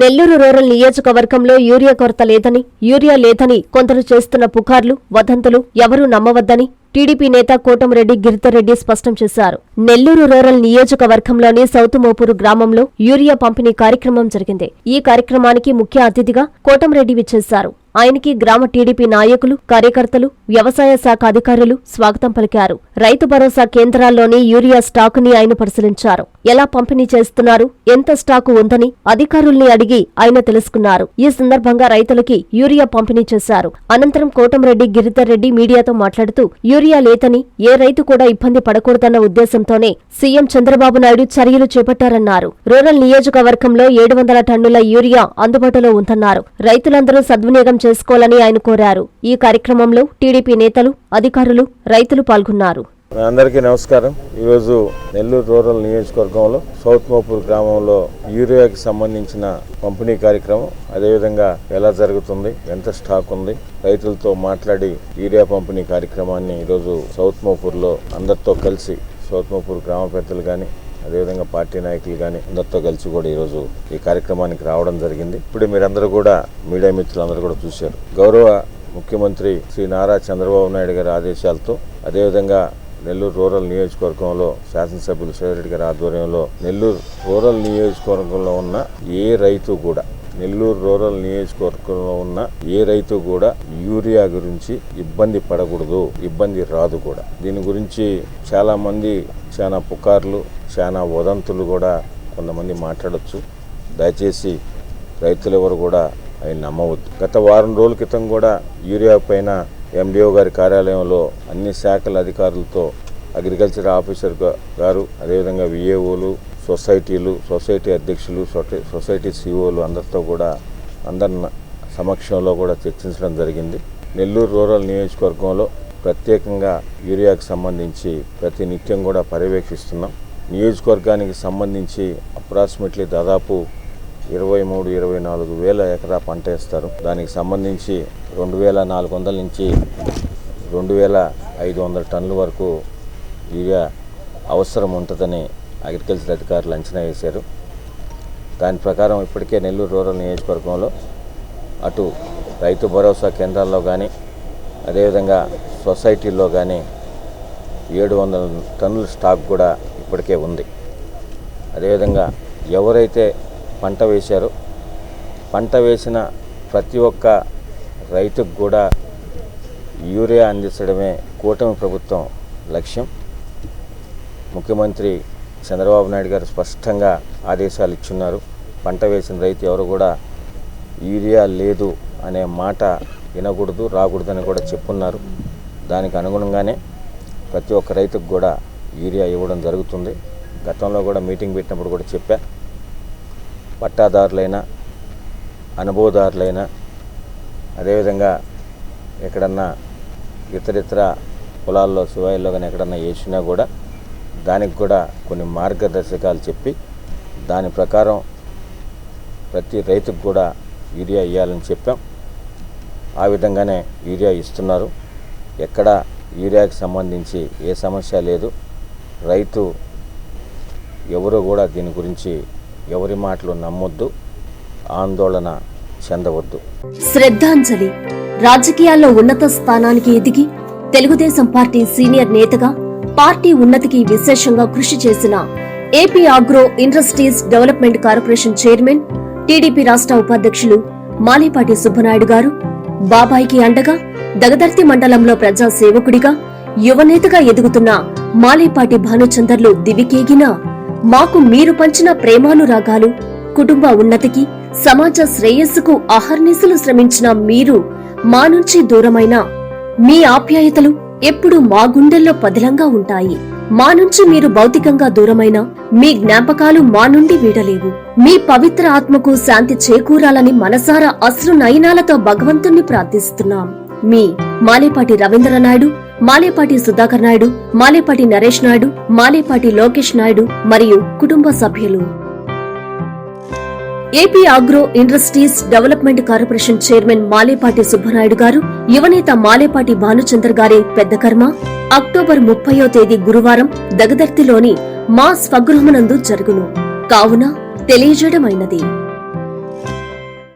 Nellore rural నియోజకవర్గంలో urea కొరత లేదని యూరియా లేదని కొందరు చేస్తున్న పుకార్లు వదంతులు ఎవరూ నమ్మవద్దని టీడీపీ నేత కోటంరెడ్డి గిరితరెడ్డి స్పష్టం చేశారు. నెల్లూరు రూరల్ నియోజకవర్గంలోని సౌతుమోపూరు గ్రామంలో యూరియా పంపిణీ కార్యక్రమం జరిగింది. ఈ కార్యక్రమానికి ముఖ్య అతిథిగా కోటంరెడ్డి విచ్చేశారు. ఆయనకి గ్రామ టీడీపీ నాయకులు కార్యకర్తలు వ్యవసాయ శాఖ అధికారులు స్వాగతం పలికారు. రైతు భరోసా కేంద్రాల్లోని యూరియా స్టాకుని ఆయన పరిశీలించారు. ఎలా పంపిణీ చేస్తున్నారు? ఎంత స్టాకు ఉందని అధికారుల్ని అడిగి ఆయన తెలుసుకున్నారు. ఈ సందర్భంగా రైతులకి యూరియా పంపిణీ చేశారు. అనంతరం కోటంరెడ్డి గిరిధర్ రెడ్డి మీడియాతో మాట్లాడుతూ యూరియా లేదని ఏ రైతు కూడా ఇబ్బంది పడకూడదన్న ఉద్దేశంతోనే సీఎం చంద్రబాబు నాయుడు చర్యలు చేపట్టారన్నారు. రూరల్ నియోజకవర్గంలో ఏడు వందల టన్నుల యూరియా అందుబాటులో ఉందన్నారు. రైతులందరూ సద్వినియోగం చేసుకోవాలని ఆయన కోరారు. ఈ కార్యక్రమంలో టీడీపీ నేతలు అధికారులు రైతులు పాల్గొన్నారు. అందరికీ నమస్కారం. ఈరోజు నెల్లూరు రూరల్ నియోజకవర్గంలో సౌత్ మోపూర్ గ్రామంలో యూరియాకి సంబంధించిన పంపిణీ కార్యక్రమం అదేవిధంగా ఎలా జరుగుతుంది ఎంత స్టాక్ ఉంది రైతులతో మాట్లాడి యూరియా పంపిణీ కార్యక్రమాన్ని ఈరోజు సౌత్ మోపూర్లో అందరితో కలిసి సౌత్ మోపూర్ గ్రామ పెద్దలు కానీ అదేవిధంగా పార్టీ నాయకులు కానీ అందరితో కలిసి కూడా ఈరోజు ఈ కార్యక్రమానికి రావడం జరిగింది. ఇప్పుడు మీరందరూ కూడా మీడియా మిత్రులందరూ కూడా చూశారు. గౌరవ ముఖ్యమంత్రి శ్రీ నారా చంద్రబాబు నాయుడు గారి ఆదేశాలతో అదేవిధంగా నెల్లూరు రూరల్ నియోజకవర్గంలో శాసనసభ్యులు సేదరెడ్డి గారి ఆధ్వర్యంలో నెల్లూరు రూరల్ నియోజకవర్గంలో ఉన్న ఏ రైతు కూడా నెల్లూరు రూరల్ నియోజకవర్గంలో ఉన్న ఏ రైతు కూడా యూరియా గురించి ఇబ్బంది పడకూడదు ఇబ్బంది రాదు కూడా. దీని గురించి చాలా మంది చాలా పుకార్లు చాలా వదంతులు కూడా కొంతమంది మాట్లాడచ్చు. దయచేసి రైతులు ఎవరు కూడా అవి నమ్మవద్దు. గత వారం రోజుల క్రితం కూడా యూరియా పైన ఎండిఓ గారి కార్యాలయంలో అన్ని శాఖల అధికారులతో అగ్రికల్చర్ ఆఫీసర్ గారు అదేవిధంగా విఏఓలు సొసైటీలు సొసైటీ అధ్యక్షులు సొసై- సొసైటీ సిఓలు అందరితో కూడా అందరి సమక్షంలో కూడా చర్చించడం జరిగింది. నెల్లూరు రూరల్ నియోజకవర్గంలో ప్రత్యేకంగా యూరియాకు సంబంధించి ప్రతి నిత్యం కూడా పర్యవేక్షిస్తున్నాం. నియోజకవర్గానికి సంబంధించి అప్రాక్సిమేట్లీ దాదాపు ఇరవై మూడు ఇరవై నాలుగు వేల ఎకరా పంట వేస్తారు. దానికి సంబంధించి రెండు వేల నాలుగు వందల నుంచి రెండు వేల ఐదు వందల టన్నుల వరకు యూరియా అవసరం ఉంటుందని అగ్రికల్చర్ అధికారులు అంచనా వేశారు. దాని ప్రకారం ఇప్పటికే నెల్లూరు రూరల్ నియోజకవర్గంలో అటు రైతు భరోసా కేంద్రాల్లో కానీ అదేవిధంగా సొసైటీల్లో కానీ ఏడు వందల టన్నుల స్టాక్ కూడా ఇప్పటికే ఉంది. అదేవిధంగా ఎవరైతే పంట వేశారో పంట వేసిన ప్రతి ఒక్క రైతుకు కూడా యూరియా అందించడమే కూటమి ప్రభుత్వం లక్ష్యం. ముఖ్యమంత్రి చంద్రబాబు నాయుడు గారు స్పష్టంగా ఆదేశాలు ఇచ్చున్నారు. పంట వేసిన రైతు ఎవరు కూడా యూరియా లేదు అనే మాట వినకూడదు రాకూడదని కూడా చెప్పున్నారు. దానికి అనుగుణంగానే ప్రతి ఒక్క రైతుకు కూడా యూరియా ఇవ్వడం జరుగుతుంది. గతంలో కూడా మీటింగ్ పెట్టినప్పుడు కూడా చెప్పా. పట్టాదారులైనా అనుభవదారులైనా అదేవిధంగా ఎక్కడన్నా ఇతరితర పొలాల్లో శివాయిల్లో కానీ ఎక్కడన్నా వేసినా కూడా దానికి కూడా కొన్ని మార్గదర్శకాలు చెప్పి దాని ప్రకారం ప్రతి రైతుకు కూడా యూరియా ఇవ్వాలని చెప్పాం. ఆ విధంగానే యూరియా ఇస్తున్నారు. ఎక్కడ యూరియాకి సంబంధించి ఏ సమస్య లేదు. రైతు ఎవరు కూడా దీని గురించి ఎవరి మాటలు నమ్మొద్దు ఆందోళన చెందవద్దు. శ్రద్ధాంజలి రాజకీయాల్లో ఉన్నత స్థానానికి ఎదిగి తెలుగుదేశం పార్టీ సీనియర్ నేతగా పార్టీ ఉన్నతికి విశేషంగా కృషి చేసిన AP agro industries development corporation chairman TDP రాష్ట్ర ఉపాధ్యక్షులు మాలేపాటి సుబ్బనాయుడు గారు బాబాయికి అండగా దగదర్తి మండలంలో ప్రజా సేవకుడిగా యువనేతగా ఎదుగుతున్న మాలేపాటి భానుచందర్లు దివికేగినా మాకు మీరు పంచిన ప్రేమానురాగాలు కుటుంబ ఉన్నతికి సమాజ శ్రేయస్సుకు అహర్నిశలు శ్రమించిన మీరు మా నుంచి దూరమైన మీ ఆప్యాయతలు ఎప్పుడూ మా గుండెల్లో పదిలంగా ఉంటాయి. మా నుంచి మీరు భౌతికంగా దూరమైన మీ జ్ఞాపకాలు మా నుండి వీడలేవు. మీ పవిత్ర ఆత్మకు శాంతి చేకూరాలని మనసారా అశ్రు నయనాలతో భగవంతుణ్ణి ప్రార్థిస్తున్నాం. మీ మాలేపాటి రవీంద్రనాయుడు మాలేపాటి సుధాకర్ నాయుడు మాలేపాటి నరేష్ నాయుడు మాలేపాటి లోకేష్ నాయుడు మరియు కుటుంబ సభ్యులు. AP agro industries development corporation chairman Malepati Subbanaidu గారు యువనేత మాలేపాటి భానుచందర్ గారి పెద్ద కర్మ అక్టోబర్ ముప్పయో తేదీ గురువారం దగదర్తిలోని మా స్వగృహమునందు జరుగును. కావున తెలియజేయడమైనది.